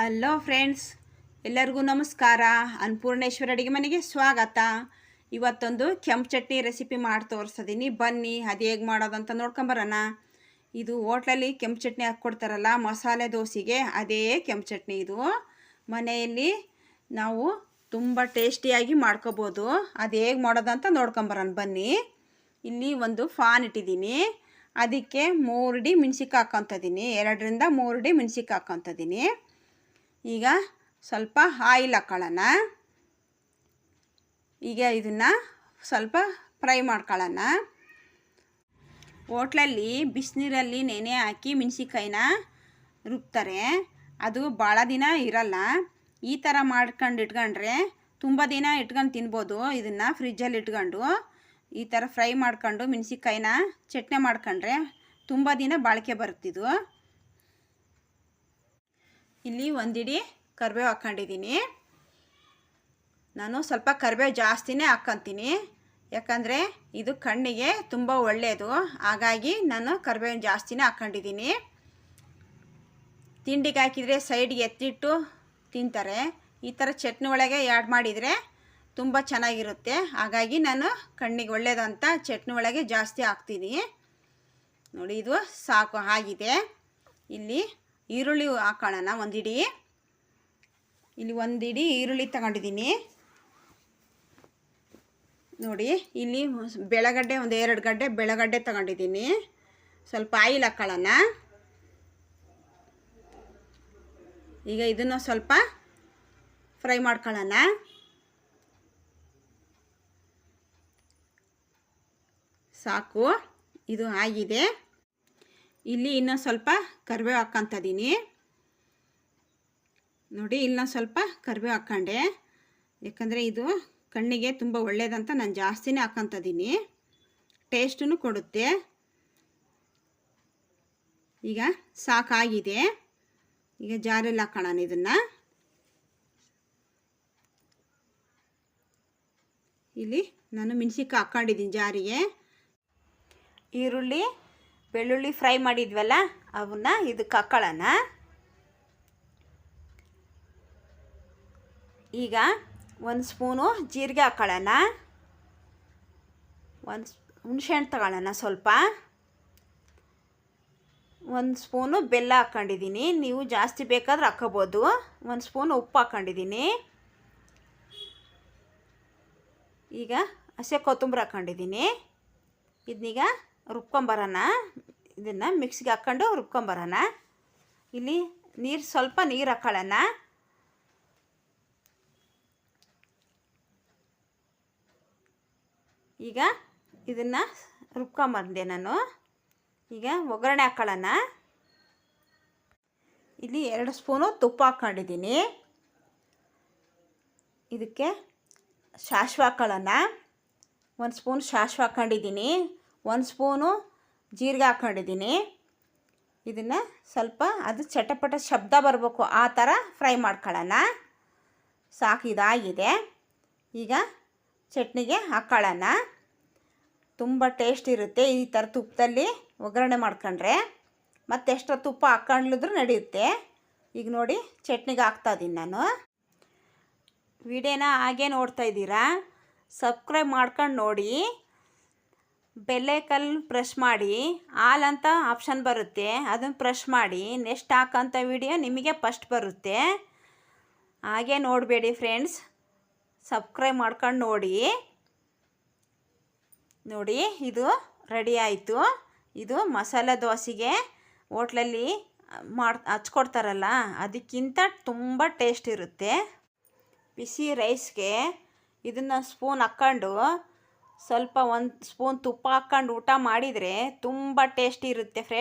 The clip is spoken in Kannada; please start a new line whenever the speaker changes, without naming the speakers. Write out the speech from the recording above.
ಹಲೋ ಫ್ರೆಂಡ್ಸ್ ಎಲ್ಲರಿಗೂ ನಮಸ್ಕಾರ. ಅನ್ನಪೂರ್ಣೇಶ್ವರ ಅಡುಗೆ ಮನೆಗೆ ಸ್ವಾಗತ. ಇವತ್ತೊಂದು ಕೆಂಪು ಚಟ್ನಿ ರೆಸಿಪಿ ಮಾಡಿ ತೋರಿಸ್ತಿದ್ದೀನಿ ಬನ್ನಿ, ಅದು ಹೇಗೆ ಮಾಡೋದಂತ ನೋಡ್ಕೊಂಬರೋಣ ಇದು ಹೋಟ್ಲಲ್ಲಿ ಕೆಂಪು ಚಟ್ನಿ ಹಾಕ್ಕೊಡ್ತಾರಲ್ಲ, ಮಸಾಲೆ ದೋಸೆಗೆ ಅದೇ ಕೆಂಪು ಚಟ್ನಿ ಇದು. ಮನೆಯಲ್ಲಿ ನಾವು ತುಂಬ ಟೇಸ್ಟಿಯಾಗಿ ಮಾಡ್ಕೋಬೋದು. ಅದು ಹೇಗೆ ಮಾಡೋದಂತ ನೋಡ್ಕೊಂಬರೋಣ ಬನ್ನಿ. ಇಲ್ಲಿ ಒಂದು ಫಾನ್ ಇಟ್ಟಿದ್ದೀನಿ. ಅದಕ್ಕೆ ಮೂರು ಡಿ ಮೆಣ್ಸಿಕಾಯಿ ಹಾಕ್ಕೊತಿದ್ದೀನಿ ಎರಡರಿಂದ ಮೂರುಡಿ ಮೆಣ್ಸಿಕಾಯಿ ಹಾಕ್ಕೊತಿದ್ದೀನಿ ಈಗ ಸ್ವಲ್ಪ ಆಯಿಲ್ ಹಾಕ್ಕೊಳ್ಳೋಣ ಈಗ ಇದನ್ನು ಸ್ವಲ್ಪ ಫ್ರೈ ಮಾಡ್ಕೊಳ್ಳೋಣ. ಹೋಟ್ಲಲ್ಲಿ ಬಿಸಿನೀರಲ್ಲಿ ನೆನೆ ಹಾಕಿ ಮೆಣ್ಸಿಕಾಯಿನ ರುಬ್ತಾರೆ. ಅದು ಭಾಳ ದಿನ ಇರಲ್ಲ. ಈ ಥರ ಮಾಡ್ಕೊಂಡು ಇಟ್ಕೊಂಡ್ರೆ ತುಂಬ ದಿನ ಇಟ್ಕೊಂಡು ತಿನ್ಬೋದು. ಇದನ್ನು ಫ್ರಿಜ್ಜಲ್ಲಿ ಇಟ್ಕೊಂಡು ಈ ಥರ ಫ್ರೈ ಮಾಡ್ಕೊಂಡು ಮೆಣ್ಸಿಕಾಯಿನ ಚಟ್ನಿ ಮಾಡ್ಕೊಂಡ್ರೆ ತುಂಬ ದಿನ ಬಾಳಿಕೆ ಬರುತ್ತಿದ್ದು ಇಲ್ಲಿ ಒಂದಿಡಿ ಕರಿಬೇವು ಹಾಕ್ಕೊಂಡಿದ್ದೀನಿ. ನಾನು ಸ್ವಲ್ಪ ಕರಿಬೇವು ಜಾಸ್ತಿನೇ ಹಾಕ್ಕೊತೀನಿ. ಯಾಕಂದರೆ ಇದು ಕಣ್ಣಿಗೆ ತುಂಬ ಒಳ್ಳೆಯದು. ಹಾಗಾಗಿ ನಾನು ಕರಿಬೇವು ಜಾಸ್ತಿನೇ ಹಾಕ್ಕೊಂಡಿದ್ದೀನಿ. ತಿಂಡಿಗೆ ಹಾಕಿದರೆ ಸೈಡ್ಗೆ ಎತ್ತಿಟ್ಟು ತಿಂತಾರೆ. ಈ ಥರ ಚಟ್ನಿ ಒಳಗೆ ಆ್ಯಡ್ ಮಾಡಿದರೆ ತುಂಬ ಚೆನ್ನಾಗಿರುತ್ತೆ. ಹಾಗಾಗಿ ನಾನು ಕಣ್ಣಿಗೆ ಒಳ್ಳೆಯದಂತ ಚಟ್ನಿ ಒಳಗೆ ಜಾಸ್ತಿ ಹಾಕ್ತೀನಿ. ನೋಡಿ, ಇದು ಸಾಕು, ಆಗಿದೆ. ಇಲ್ಲಿ ಈರುಳ್ಳಿ ಹಾಕೋಣ ಒಂದಿಡಿ. ಇಲ್ಲಿ ಒಂದಿಡಿ ಈರುಳ್ಳಿ ತಗೊಂಡಿದ್ದೀನಿ. ನೋಡಿ, ಇಲ್ಲಿ ಬೆಳಗಡ್ಡೆ, ಒಂದು ಎರಡು ಗಡ್ಡೆ ಬೆಳಗಡ್ಡೆ ತಗೊಂಡಿದ್ದೀನಿ. ಸ್ವಲ್ಪ ಆಯಿಲ್ ಹಾಕೊಳ್ಳೋಣ. ಈಗ ಇದನ್ನು ಸ್ವಲ್ಪ ಫ್ರೈ ಮಾಡ್ಕೊಳ್ಳೋಣ. ಸಾಕು, ಇದು ಆಗಿದೆ. ಇಲ್ಲಿ ಇನ್ನೂ ಸ್ವಲ್ಪ ಕರಿಬೇವು ಹಾಕ್ಕೊಂತಿದ್ದೀನಿ ನೋಡಿ ಇನ್ನು ಸ್ವಲ್ಪ ಕರಿಬೇವು ಹಾಕ್ಕೊಂಡೆ. ಯಾಕಂದರೆ ಇದು ಕಣ್ಣಿಗೆ ತುಂಬ ಒಳ್ಳೆಯದಂತ ನಾನು ಜಾಸ್ತಿನೇ ಹಾಕ್ಕೊಂತಿದ್ದೀನಿ ಟೇಸ್ಟೂ ಕೊಡುತ್ತೆ. ಈಗ ಸಾಕಾಗಿದೆ. ಈಗ ಜಾರಲ್ಲಿ ಹಾಕೋಣ ಇದನ್ನು. ಇಲ್ಲಿ ನಾನು ಮೆಣಸಿಕಾಯಿ ಹಾಕ್ಕೊಂಡಿದ್ದೀನಿ ಜಾರಿಗೆ. ಈರುಳ್ಳಿ ಬೆಳ್ಳುಳ್ಳಿ ಫ್ರೈ ಮಾಡಿದ್ವಲ್ಲ, ಅವನ್ನ ಇದಕ್ಕೆ ಹಾಕೊಳ್ಳೋಣ. ಈಗ ಒಂದು ಸ್ಪೂನು ಜೀರಿಗೆ ಹಾಕೊಳ್ಳೋಣ. ಒಂದು ಹುಣಸೆಹಣ್ಣು ತಗೊಳ್ಳೋಣ ಸ್ವಲ್ಪ. ಒಂದು ಸ್ಪೂನು ಬೆಲ್ಲ ಹಾಕ್ಕೊಂಡಿದ್ದೀನಿ ನೀವು ಜಾಸ್ತಿ ಬೇಕಾದ್ರೆ ಹಾಕ್ಕೋಬೋದು. ಒಂದು ಸ್ಪೂನ್ ಉಪ್ಪು ಹಾಕ್ಕೊಂಡಿದ್ದೀನಿ ಈಗ ಹಸೆ ಕೊತ್ತಂಬರಿ ಹಾಕ್ಕೊಂಡಿದ್ದೀನಿ ಇದನ್ನೀಗ ರುಬ್ಕೊಂಬರೋಣ ಇದನ್ನು ಮಿಕ್ಸಿಗೆ ಹಾಕ್ಕೊಂಡು ರುಬ್ಕೊಂಬರೋಣ. ಇಲ್ಲಿ ನೀರು ಸ್ವಲ್ಪ ನೀರು ಹಾಕೊಳ್ಳೋಣ. ಈಗ ಇದನ್ನು ರುಬ್ಕೊಂಬಂದೆ ನಾನು. ಈಗ ಒಗ್ಗರಣೆ ಹಾಕ್ಕೊಳ್ಳೋಣ ಇಲ್ಲಿ ಎರಡು ಸ್ಪೂನು ತುಪ್ಪ ಹಾಕ್ಕೊಂಡಿದ್ದೀನಿ. ಇದಕ್ಕೆ ಸಾಸಿವೆ ಹಾಕ್ಕೊಳ್ಳೋಣ ಒಂದು ಸ್ಪೂನ್ ಶಾಶ್ವ ಹಾಕ್ಕೊಂಡಿದ್ದೀನಿ ಒಂದು ಸ್ಪೂನು ಜೀರಿಗೆ ಹಾಕ್ಕೊಂಡಿದ್ದೀನಿ ಇದನ್ನು ಸ್ವಲ್ಪ ಅದು ಚಟಪಟ ಶಬ್ದ ಬರಬೇಕು, ಆ ಥರ ಫ್ರೈ ಮಾಡ್ಕೊಳ್ಳೋಣ. ಸಾಕು, ಇದಾಗಿದೆ. ಈಗ ಚಟ್ನಿಗೆ ಹಾಕ್ಕೊಳ್ಳೋಣ ತುಂಬ ಟೇಸ್ಟ್ ಇರುತ್ತೆ ಈ ಥರ ತುಪ್ಪದಲ್ಲಿ ಒಗ್ಗರಣೆ ಮಾಡ್ಕೊಂಡ್ರೆ. ಮತ್ತೆ ಎಷ್ಟೋ ತುಪ್ಪ ಹಾಕ್ಕೊಂಡ್ಲಿದ್ರು ನಡೆಯುತ್ತೆ. ಈಗ ನೋಡಿ ಚಟ್ನಿಗೆ ಹಾಕ್ತಾಯಿದ್ದೀನಿ ನಾನು. ವಿಡಿಯೋನ ಹಾಗೆ ನೋಡ್ತಾ ಇದ್ದೀರಾ? ಸಬ್ಸ್ಕ್ರೈಬ್ ಮಾಡ್ಕೊಂಡು ನೋಡಿ. ಬೆಲ್ಲೈಕಲ್ ಪ್ರೆಶ್ ಮಾಡಿ ಆಲ್ ಅಂತ ಆಪ್ಷನ್ ಬರುತ್ತೆ. ಅದನ್ನು ಪ್ರೆಶ್ ಮಾಡಿ ನೆಕ್ಸ್ಟ್ ಹಾಕೋಂಥ ವಿಡಿಯೋ ನಿಮಗೆ ಫಸ್ಟ್ ಬರುತ್ತೆ. ಹಾಗೆ ನೋಡಬೇಡಿ ಫ್ರೆಂಡ್ಸ್ ಸಬ್ಸ್ಕ್ರೈಬ್ ಮಾಡ್ಕೊಂಡು ನೋಡಿ. ನೋಡಿ, ಇದು ರೆಡಿ ಆಯಿತು. ಇದು ಮಸಾಲೆ ದೋಸೆಗೆ ಹೋಟ್ಲಲ್ಲಿ ಮಾಡಿ, ಹಚ್ಕೊಡ್ತಾರಲ್ಲ, ಅದಕ್ಕಿಂತ ತುಂಬ ಟೇಸ್ಟ್ ಇರುತ್ತೆ. ಬಿಸಿ ರೈಸ್ಗೆ ಇದನ್ನು ಸ್ಪೂನ್ ಹಾಕ್ಕೊಂಡು ಸ್ವಲ್ಪ ಒಂದು ಸ್ಪೂನ್ ತುಪ್ಪ ಹಾಕ್ಕೊಂಡು ಊಟ ಮಾಡಿದರೆ ತುಂಬ ಟೇಸ್ಟಿ ಇರುತ್ತೆ ಫ್ರೆಂಡ್